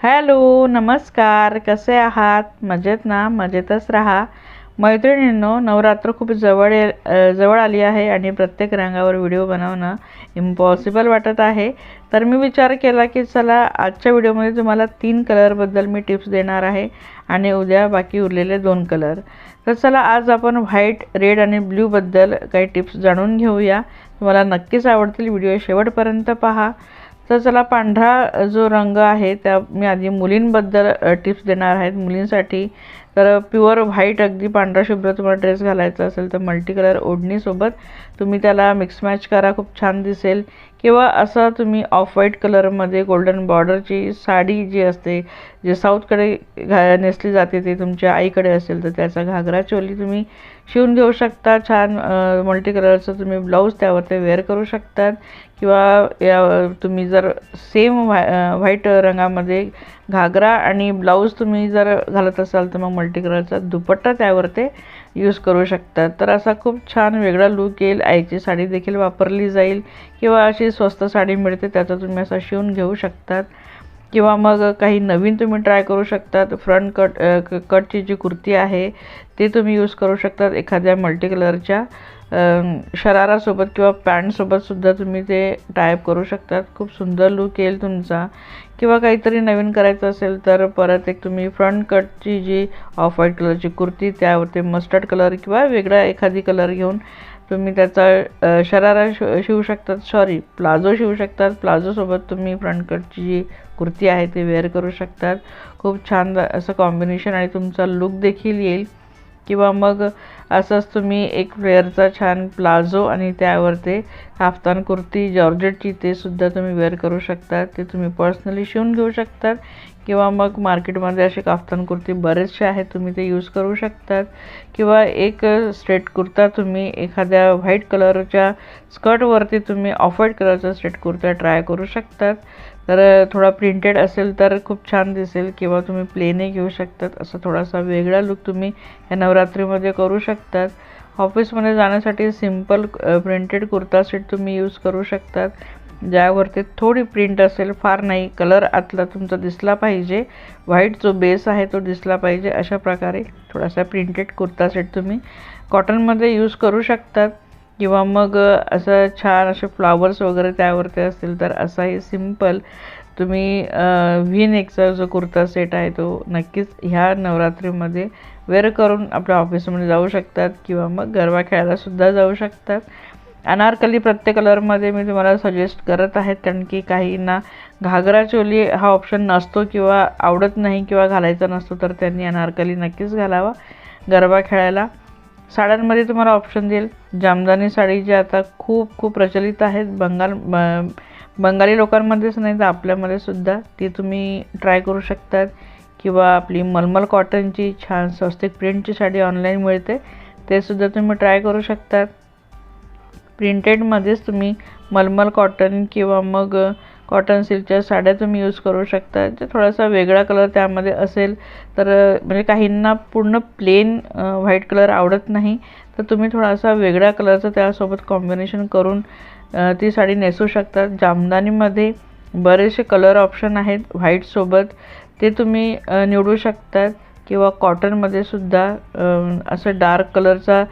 Hello नमस्कार. कसे आहात? मजेत ना? मजेतच राहा. मैत्रिणींनो नवरात्र खूप जवळ जवळ आली आहे आणि प्रत्येक रंगावर व्हिडिओ बनवणं इम्पॉसिबल वाटत आहे. तर मी विचार केला की चला आजच्या व्हिडिओमध्ये तुम्हाला तीन कलरबद्दल मी टिप्स देणार आहे आणि उद्या बाकी उरलेले दोन कलर तर चला आज आपण व्हाईट रेड आणि ब्ल्यूबद्दल काही टिप्स जाणून घेऊया. तुम्हाला नक्कीच आवडतील. व्हिडिओ शेवटपर्यंत पहा. तर चला पांढरा जो रंग आहे त्या मी आधी मुलींबद्दल टिप्स देणार आहेत. मुलींसाठी तर प्युअर व्हाईट अगदी पांढरा शुभ्र तुम्हाला ड्रेस घालायचा असेल तर मल्टी कलर ओढणीसोबत तुम्ही त्याला मिक्स मॅच करा. खूप छान दिसेल. किंवा असा तुम्ही ऑफ व्हाईट कलरमध्ये गोल्डन बॉर्डरची साडी जी असते जे साऊथकडे घा नेसली जाते ते तुमच्या आईकडे असेल तर त्याचा घागरा चोली तुम्ही शिवून घेऊ शकता. छान मल्टी कलरचं तुम्ही ब्लाऊज त्यावर ते वेअर करू शकतात. किंवा या तुम्ही जर सेम व्हा व्हाईट रंगामध्ये घागरा आणि ब्लाऊज तुम्ही जर घालत असाल तर मग मल्टी कलरचा दुपट्टा त्यावर ते यूज करू शकतात. तर असा खूप छान वेगळा लूक येईल. आईची साडी देखील वापरली जाईल. किंवा अशी स्वस्त साडी मिळते त्याचा तुम्ही असा शिवून घेऊ शकतात. किंवा मग काही नवीन तुम्ही ट्राय करू शकतात. फ्रंट कट क कटची जी कुर्ती आहे ती तुम्ही यूज करू शकतात एखाद्या मल्टी कलरच्या शरारासोबत किंवा पॅन्टसोबतसुद्धा तुम्ही ते टायप करू शकतात. खूप सुंदर लूक येईल तुमचा. किंवा काहीतरी नवीन करायचं असेल तर परत एक तुम्ही फ्रंट कटची जी ऑफ व्हाईट कलरची कुर्ती त्यावरती मस्टर्ड कलर किंवा वेगळा एखादी कलर घेऊन तुम्ही त्याचा शरारा शिव शिवू शकतात. सॉरी प्लाझो शिवू शकतात. प्लाझोसोबत तुम्ही फ्रंट कटची जी कुर्ती आहे ती वेअर करू शकतात. खूप छान असं कॉम्बिनेशन आणि तुमचा लुक देखील येईल. किंवा मग असंच तुम्ही एक फ्लेअरचा छान प्लाझो आणि त्यावर ते काफ्तान कुर्ती जॉर्जेटची ते सुद्धा तुम्ही वेअर करू शकतात. ते तुम्ही पर्सनली शिवून घेऊ शकतात. किंवा मग मार्केटमध्ये असे काफ्तान कुर्ती बरेचसे आहेत तुम्ही ते यूज करू शकतात. किंवा एक स्ट्रेट कुर्ता तुम्ही एखाद्या व्हाईट कलरच्या स्कर्टवरती तुम्ही ऑफ व्हाईट कलरचा स्ट्रेट कुर्ता ट्राय करू शकतात. तर थोडा प्रिंटेड असेल तर खूप छान दिसेल किंवा तुम्ही प्लेनही घेऊ शकतात. असा थोडासा वेगळा लुक तुम्ही या नवरात्रीमध्ये करू शकतात. ऑफिसमध्ये जाण्यासाठी सिंपल प्रिंटेड कुर्ता सेट तुम्ही यूज करू शकतात. ज्यावरती थोडी प्रिंट असेल फार नाही. कलर आतला तुमचा दिसला पाहिजे. व्हाईट जो बेस आहे तो दिसला पाहिजे. अशा प्रकारे थोडासा प्रिंटेड कुर्ता सेट तुम्ही कॉटनमध्ये यूज करू शकतात. किंवा मग असं छान असे फ्लावर्स वगैरे त्यावरती असतील तर असाही सिंपल तुम्ही व्ही नेकचा जो कुर्ता सेट आहे तो नक्कीच ह्या नवरात्रीमध्ये वेअर करून आपल्या ऑफिसमध्ये जाऊ शकतात. किंवा मग गरबा खेळायलासुद्धा जाऊ शकतात. अनारकली प्रत्येक कलरमध्ये मी तुम्हाला सजेस्ट करत आहेत कारण की काहींना घागरा चोली हा ऑप्शन नसतो किंवा आवडत नाही किंवा घालायचा नसतो तर त्यांनी अनारकली नक्कीच घालावा. गरबा खेळायला. साड्यांमध्ये तुम्हाला ऑप्शन देईल. जामदानी साडी जी आता खूप खूप प्रचलित आहेत बंगाल ब बंगाली लोकांमध्येच नाही तर आपल्यामध्ये सुद्धा. ती तुम्ही ट्राय करू शकतात. किंवा आपली मलमल कॉटनची छान स्वस्तिक प्रिंटची साडी ऑनलाईन मिळते. ते सुद्धा तुम्ही ट्राय करू शकतात. प्रिंटेडमध्येच तुम्ही मलमल कॉटन किंवा मग कॉटन सिल्कच्या साड्या तुम्ही यूज करू शकता. जे थोडासा वेगळा कलर त्यामध्ये असेल तर म्हणजे काहींना पूर्ण प्लेन व्हाईट कलर आवडत नाही तर तुम्ही थोडासा वेगळ्या कलरचं त्यासोबत कॉम्बिनेशन करून ती साडी नेसू शकतात जामदानीमध्ये बरेचसे कलर ऑप्शन आहेत. व्हाईटसोबत ते तुम्ही निवडू शकतात किंवा कॉटनमध्ये सुद्धा असं डार्क कलरचा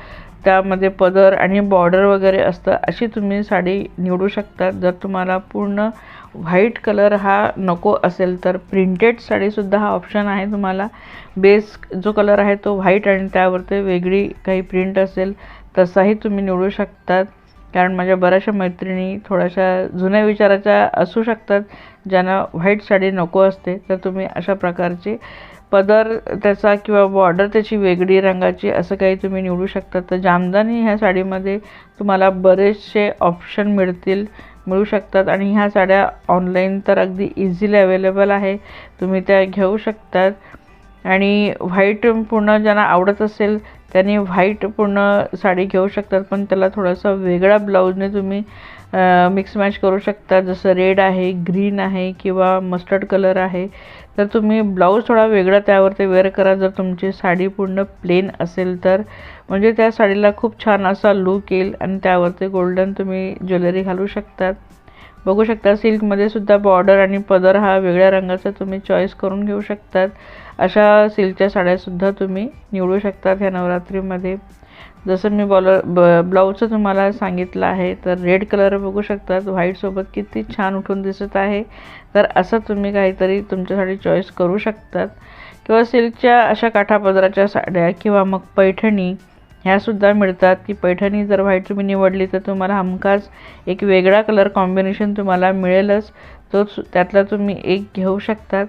त्यामध्ये पदर आणि बॉर्डर वगैरे असतं अशी तुम्ही साडी निवडू शकता. जर तुम्हाला पूर्ण व्हाईट कलर हा नको असेल तर प्रिंटेड साडीसुद्धा हा ऑप्शन आहे तुम्हाला. बेस जो कलर आहे तो व्हाईट आणि त्यावरती वेगळी काही प्रिंट असेल तसाही तुम्ही निवडू शकतात. कारण माझ्या बऱ्याचशा मैत्रिणी थोड्याशा जुन्या विचाराच्या असू शकतात ज्यांना व्हाईट साडी नको असते तर तुम्ही अशा प्रकारची पदर त्याचा किंवा बॉर्डर त्याची वेगळी रंगाची असं काही तुम्ही निवडू शकता. तर जामदानी ह्या साडीमध्ये तुम्हाला बरेचसे ऑप्शन मिळतील मिळू शकतात. आणि ह्या साड्या ऑनलाईन तर अगदी इझिली अवेलेबल आहे. तुम्ही त्या घेऊ शकतात. आणि व्हाईट पूर्ण ज्यांना आवडत असेल त्यांनी व्हाईट पूर्ण साडी घेऊ शकतात पण त्याला थोडासा वेगळा ब्लाऊजने तुम्ही मिक्स मॅच करू शकता. जसं रेड आहे ग्रीन आहे किंवा मस्टर्ड कलर आहे तर तुम्ही ब्लाऊज थोडा वेगळा त्यावरती वेअर करा. जर तुमची साडी पूर्ण प्लेन असेल तर म्हणजे त्या साडीला खूप छान असा लूक येईल आणि त्यावरती गोल्डन तुम्ही ज्वेलरी घालू शकतात. बघू शकता सिल्कमध्ये सुद्धा बॉर्डर आणि पदर हा वेगळ्या रंगाचा तुम्ही चॉईस करून घेऊ शकतात. अशा सिल्कच्या साड्यासुद्धा तुम्ही निवडू शकतात ह्या नवरात्रीमध्ये. जसं मी बॉलर ब ब्लाऊजचं तुम्हाला सांगितलं आहे तर रेड कलर बघू शकतात. व्हाईटसोबत किती छान उठून दिसत आहे. तर असं तुम्ही काहीतरी तुमच्यासाठी चॉईस करू शकतात. किंवा सिल्कच्या अशा काठापदराच्या साड्या किंवा मग पैठणी ह्यासुद्धा मिळतात की पैठणी जर व्हाईट तुम्ही निवडली तर तुम्हाला हमखास एक वेगळा कलर कॉम्बिनेशन तुम्हाला मिळेलच. तोच त्यातला तुम्ही एक घेऊ शकतात.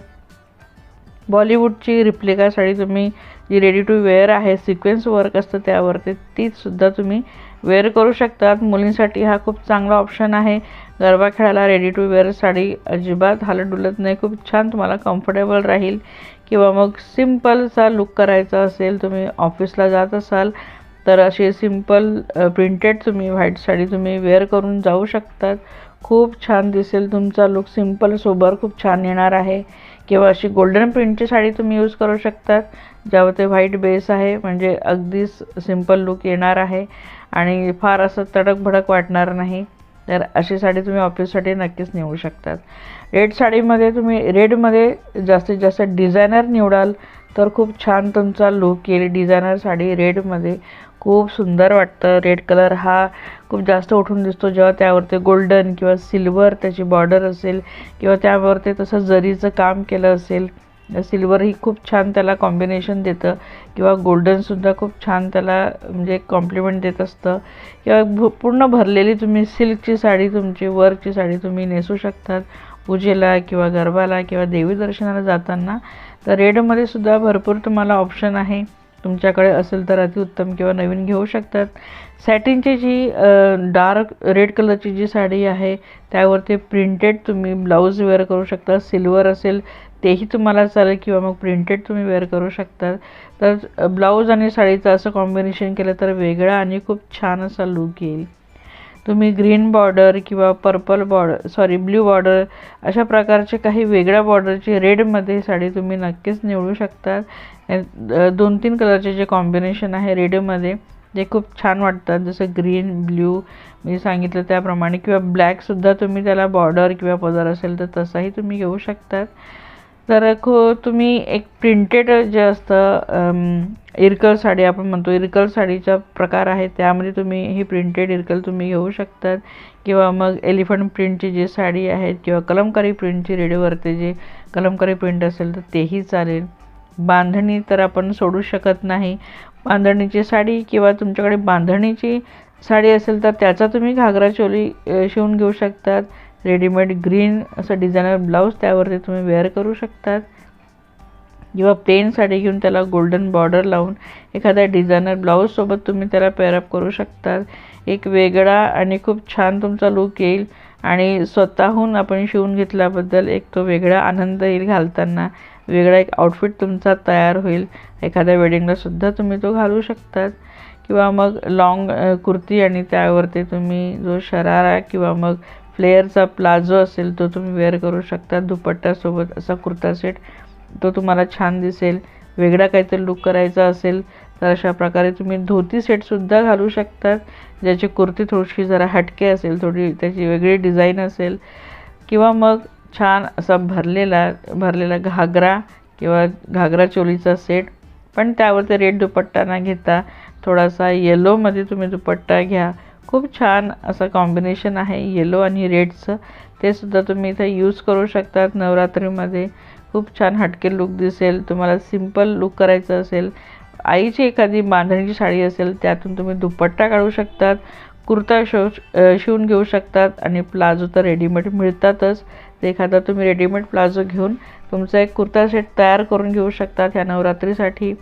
बॉलिवूडची रिप्लिका साडी तुम्ही जी रेडी टू वेअर आहे सिक्वेन्स वर्क असतं त्यावरती तीसुद्धा तुम्ही वेअर करू शकतात. मुलींसाठी हा खूप चांगला ऑप्शन आहे. गरबा खेळायला रेडी टू वेअर साडी अजिबात हालत डुलत नाही. खूप छान तुम्हाला कम्फर्टेबल राहील. किंवा मग सिम्पलचा लुक करायचा असेल तुम्ही ऑफिसला जात असाल तर अशी सिंपल प्रिंटेड तुम्ही व्हाईट साडी तुम्ही वेअर करून जाऊ शकतात. खूप छान दिसेल तुमचा लुक सिंपल सोबर खूप छान येणार आहे. किंवा अशी गोल्डन प्रिंटची साडी तुम्ही यूज करू शकतात ज्यावर ते व्हाईट बेस आहे म्हणजे अगदीच सिंपल लुक येणार आहे. आणि फार असं तडक भडक वाटणार नाही. तर अशी साडी तुम्ही ऑफिससाठी नक्कीच निवडू शकतात. रेड साडीमध्ये तुम्ही रेडमध्ये जास्तीत जास्त डिझायनर निवडाल तर खूप छान तुमचा लुक येईल. डिझायनर साडी रेडमध्ये खूप सुंदर वाटतं. रेड कलर हा खूप जास्त उठून दिसतो. जेव्हा त्यावरती गोल्डन किंवा सिल्वर त्याची बॉर्डर असेल किंवा त्यावरती तसं जरीचं काम केलं असेल सिल्वर ही खूप छान त्याला कॉम्बिनेशन देतं किंवा गोल्डनसुद्धा खूप छान त्याला म्हणजे कॉम्प्लिमेंट देत असतं. किंवा भू पूर्ण भरलेली तुम्ही सिल्कची साडी तुमची वर्कची साडी तुम्ही नेसू शकतात पूजेला किंवा गरबाला किंवा देवी दर्शनाला जाताना. तर रेडमध्ये सुद्धा भरपूर तुम्हाला ऑप्शन आहे. तुमच्याकडे असेल तर अतिउत्तम किंवा नवीन घेऊ शकतात. सॅटिनची जी डार्क रेड कलरची जी साडी आहे त्यावरती प्रिंटेड तुम्ही ब्लाऊज वेअर करू शकता. सिल्वर असेल तेही तुम्हाला चालेल किंवा मग प्रिंटेड तुम्ही वेअर करू शकता. तर ब्लाऊज आणि साडीचं असं कॉम्बिनेशन केलं तर वेगळा आणि खूप छान असा लुक येईल. तुम्ही ग्रीन बॉर्डर किंवा purple border sorry blue border अशा प्रकारचे काही वेगळ्या बॉर्डरची रेडमध्ये साडी तुम्ही नक्कीच निवडू शकता. दोन तीन कलरचे जे कॉम्बिनेशन आहे रेडमध्ये जे खूप छान वाटतात जसं ग्रीन ब्ल्यू मी सांगितलं त्याप्रमाणे किंवा ब्लॅकसुद्धा तुम्ही त्याला बॉर्डर किंवा पदर असेल तर तसाही तुम्ही घेऊ शकतात. तर खो तुम्ही एक प्रिंटेड जे असतं इरकल साडी आपण म्हणतो. इरकल साडीचा प्रकार आहे त्यामध्ये तुम्ही ही प्रिंटेड इरकल तुम्ही घेऊ शकतात. किंवा मग एलिफंट प्रिंटची जी साडी आहे किंवा कलमकारी प्रिंटची रेडिओवरती जे कलमकारी प्रिंट असेल तर तेही चालेल. बांधणी तर आपण सोडू शकत नाही. बांधणीची साडी किंवा तुमच्याकडे बांधणीची साडी असेल तर त्याचा तुम्ही घागरा चोली शिवून घेऊ शकतात. रेडीमेड ग्रीन असं डिझायनर ब्लाऊज त्यावरती तुम्ही वेअर करू शकतात. किंवा प्लेन साडी घेऊन त्याला गोल्डन बॉर्डर लावून एखाद्या डिझायनर ब्लाऊजसोबत तुम्ही त्याला पेअरअप करू शकतात. एक वेगळा आणि खूप छान तुमचा लुक येईल आणि स्वतःहून आपण शिवून घेतल्याबद्दल एक तो वेगळा आनंद येईल घालताना. वेगळा एक आउटफिट तुमचा तयार होईल. एखाद्या वेडिंगलासुद्धा तुम्ही तो घालू शकतात. किंवा मग लाँग कुर्ती आणि त्यावरती तुम्ही जो शरारा किंवा मग फ्लेअरचा प्लाझो असेल तो तुम्ही वेअर करू शकता. दुपट्ट्यासोबत असा कुर्ता सेट तो तुम्हाला छान दिसेल. वेगळा काहीतरी लुक करायचा असेल तर अशा प्रकारे तुम्ही धोती सेटसुद्धा घालू शकतात ज्याची कुर्ती थोडीशी जरा हटके असेल थोडी त्याची वेगळी डिझाईन असेल. किंवा मग छान असा भरलेला भरलेला घागरा किंवा घागरा चोलीचा सेट पण त्यावरती रेड दुपट्टा न घेता थोडासा येलोमध्ये तुम्ही दुपट्टा घ्या. खूप छान असं कॉम्बिनेशन आहे. येलो आणि रेडचं ते सुद्धा तुम्ही इथे यूज करू शकतात नवरात्रीमध्ये. खूप छान हटके लुक दिसेल. तुम्हाला सिंपल लुक करायचं असेल. आईची एखादी बांधणीची साडी असेल त्यातून तुम्ही दुपट्टा काढू शकतात. कुर्ता शो शिवून घेऊ शकतात आणि प्लाझो तर रेडीमेड मिळतातच. ते एखादा तुम्ही रेडीमेड प्लाझो घेऊन तुमचा एक कुर्ता सेट तयार करून घेऊ शकतात ह्या नवरात्रीसाठी.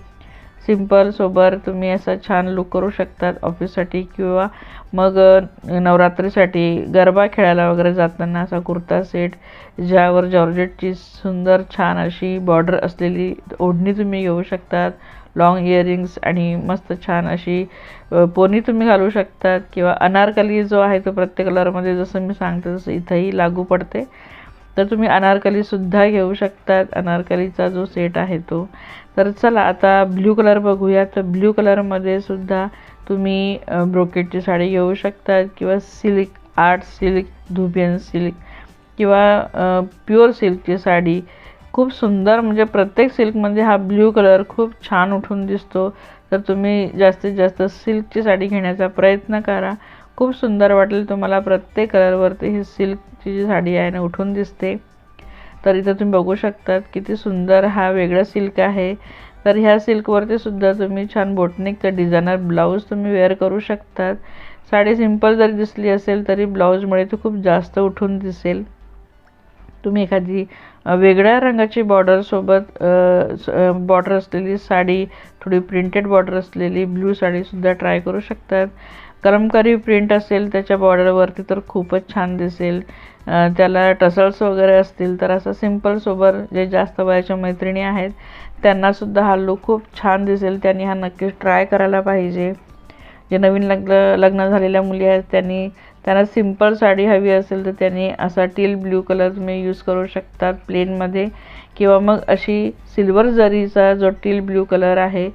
सिंपल सोबर तुम्ही असं छान लुक करू शकतात ऑफिससाठी किंवा मग नवरात्रीसाठी गरबा खेळायला वगैरे जाताना असा कुर्ता सेट ज्यावर जॉर्जेटची सुंदर छान अशी बॉर्डर असलेली ओढणी तुम्ही घेऊ शकतात लाँग इयरिंग्स आणि मस्त छान अशी पोनी तुम्ही घालू शकतात किंवा अनारकली जो आहे तो प्रत्येक कलरमध्ये जसं मी सांगते तसं इथंही लागू पडते. तर तुम्ही अनारकलीसुद्धा घेऊ शकतात. अनारकलीचा जो सेट आहे तो. तर चला आता ब्ल्यू कलर बघूया. तर ब्ल्यू कलरमध्ये सुद्धा तुम्ही ब्रोकेटची साडी घेऊ शकतात किंवा silk art silk dupion silk किंवा प्युअर सिल्कची साडी. खूप सुंदर म्हणजे प्रत्येक सिल्कमध्ये हा ब्ल्यू कलर खूप छान उठून दिसतो. तर तुम्ही जास्तीत जास्त सिल्कची साडी घेण्याचा प्रयत्न करा. खूप सुंदर वाटेल तुम्हाला. प्रत्येक कलरवरती ही सिल्कची जी साडी आहे ना उठून दिसते. तर इथं तुम्ही बघू शकतात किती सुंदर हा वेगळा सिल्क आहे. तर ह्या सिल्कवरती सुद्धा तुम्ही छान बोटनिकचं डिझायनर ब्लाऊज तुम्ही वेअर करू शकतात. साडी सिंपल जरी दिसली असेल तरी ब्लाऊजमुळे ती खूप जास्त उठून दिसेल. तुम्ही एखादी वेगळ्या रंगाची बॉर्डरसोबत बॉर्डर असलेली साडी थोडी प्रिंटेड बॉर्डर असलेली ब्ल्यू साडीसुद्धा ट्राय करू शकतात. कलमकारी प्रिंट असेल त्याच्या बॉर्डरवरती तर खूपच छान दिसेल. त्याला टसल्स वगैरे असतील तर असं सिम्पलसोबत जे जास्त वयाच्या मैत्रिणी आहेत त्यांनासुद्धा हा लुक खूप छान दिसेल. त्यांनी हा नक्कीच ट्राय करायला पाहिजे. जे नवीन लग्न लग्न झालेल्या मुली आहेत त्यांनी त्यांना सिंपल साडी हवी असेल तर त्यांनी असा टील ब्ल्यू कलर तुम्ही यूज करू शकतात प्लेनमध्ये किंवा मग अशी सिल्वर जरीचा जो टील ब्ल्यू कलर आहे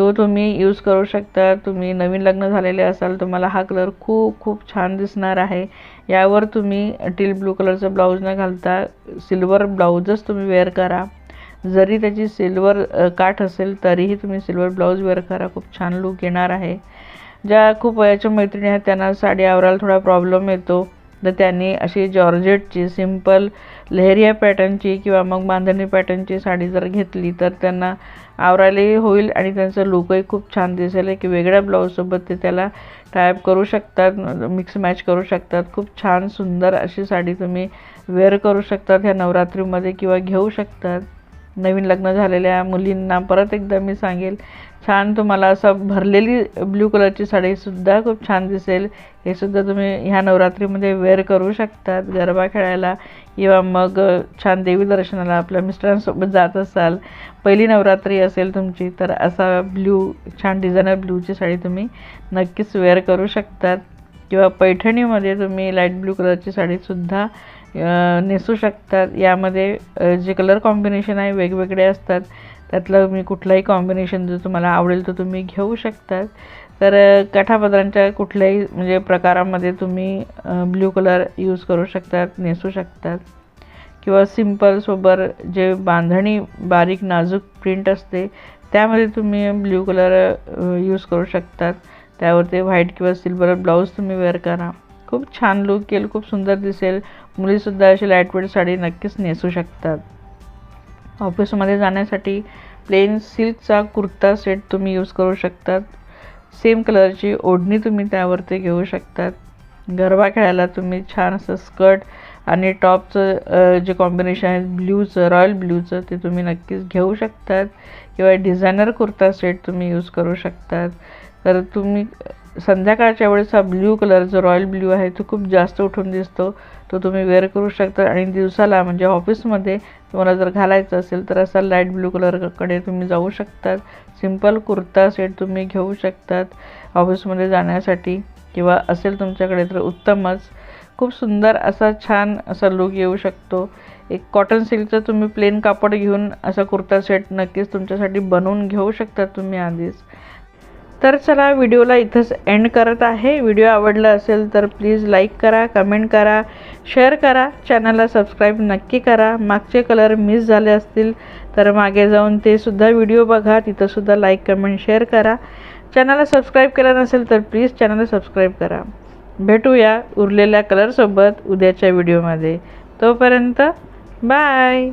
तो तुम्ही यूज करू शकता. तुम्ही नवीन लग्न झालेले असाल तुम्हाला हा कलर खूप खूप छान दिसणार आहे. यावर तुम्ही टील ब्लू कलरचं ब्लाऊज न घालता सिल्वर ब्लाऊजच तुम्ही वेअर करा. जरी त्याची सिल्वर काठ असेल तरीही तुम्ही सिल्वर ब्लाऊज वेअर करा. खूप छान लूक येणार आहे. ज्या खूप वयाच्या मैत्रिणी आहेत त्यांना साडी आवरायला थोडा प्रॉब्लेम येतो. तर त्यांनी अशी जॉर्जेटची सिंपल लेहरिया पॅटर्नची किंवा मग बांधणी पॅटर्नची साडी जर घेतली तर त्यांना आवरायलाही होईल आणि त्यांचं लुकही खूप छान दिसेल. की वेगळ्या ब्लाऊजसोबत ते त्याला टायप करू शकतात मिक्स मॅच करू शकतात. खूप छान सुंदर अशी साडी तुम्ही वेअर करू शकतात ह्या नवरात्रीमध्ये किंवा घेऊ शकतात. नवीन लग्न झालेल्या मुलींना परत एकदा मी सांगेल छान तुम्हाला असं भरलेली ब्ल्यू कलरची साडीसुद्धा खूप छान दिसेल. हे सुद्धा तुम्ही ह्या नवरात्रीमध्ये वेअर करू शकतात गरबा खेळायला. किंवा मग छान देवी दर्शनाला आपल्या मिस्टरांसोबत जात असाल. पहिली नवरात्री असेल तुमची तर असा ब्ल्यू छान डिझायनर ब्ल्यूची साडी तुम्ही नक्कीच वेअर करू शकतात. किंवा पैठणीमध्ये तुम्ही लाइट ब्ल्यू कलरची साडीसुद्धा नेसू शकतात. यामध्ये जे कलर कॉम्बिनेशन आहे वेगवेगळे असतात. त्यातलं मी कुठलाही कॉम्बिनेशन जर तुम्हाला आवडेल तर तुम्ही घेऊ शकतात. तर काठापदरांच्या कुठल्याही म्हणजे प्रकारामध्ये तुम्ही ब्ल्यू कलर यूज करू शकतात नेसू शकतात. किंवा सिम्पलसोबत जे बांधणी बारीक नाजूक प्रिंट असते त्यामध्ये तुम्ही ब्ल्यू कलर यूज करू शकतात. त्यावरती व्हाईट किंवा सिल्वर ब्लाऊज तुम्ही वेअर करा. खूप छान लुक येईल खूप सुंदर दिसेल. मुलीसुद्धा अशी लाईटवेट साडी नक्कीच नेसू शकतात. ऑफिसमध्ये जाण्यासाठी प्लेन सिल्कचा कुर्ता सेट तुम्ही यूज करू शकतात. सेम कलरची ओढणी तुम्ही त्यावरती घेऊ शकतात. गरबा खेळायला तुम्ही छान असं स्कर्ट आणि टॉपचं जे कॉम्बिनेशन आहे ब्ल्यूचं रॉयल ब्ल्यूचं ते तुम्ही नक्कीच घेऊ शकतात. किंवा डिझायनर कुर्ता सेट तुम्ही यूज करू शकतात. तर तुम्ही संध्याकाळच्या वेळेस हा ब्ल्यू कलर जो रॉयल ब्ल्यू आहे तो खूप जास्त उठून दिसतो. तो तुम्ही वेअर करू शकता आणि दिवसाला म्हणजे ऑफिसमध्ये तुम्हाला जर घालायचं असेल तर असा लाइट ब्ल्यू कलरकडे तुम्ही जाऊ शकतात. सिंपल कुर्ता सेट तुम्ही घेऊ शकतात ऑफिसमध्ये जाण्यासाठी. किंवा असेल तुमच्याकडे तर उत्तमच. खूप सुंदर असा छान असा लुक येऊ शकतो. एक कॉटन सिल्कचं तुम्ही प्लेन कापड घेऊन असा कुर्ता सेट नक्कीच तुमच्यासाठी बनवून घेऊ शकता तुम्ही आधीच. तर चला व्हिडिओला इथंच एंड करत आहे. व्हिडिओ आवडला असेल तर प्लीज लाईक करा कमेंट करा शेअर करा. चॅनलला सबस्क्राईब नक्की करा. मागचे कलर मिस झाले असतील तर मागे जाऊन ते सुद्धा व्हिडिओ बघा. तिथंसुद्धा लाईक कमेंट शेअर करा. चॅनलला सबस्क्राईब केलं नसेल तर प्लीज चॅनलला सबस्क्राईब करा. भेटूया उरलेल्या कलरसोबत उद्याच्या व्हिडिओमध्ये तोपर्यंत बाय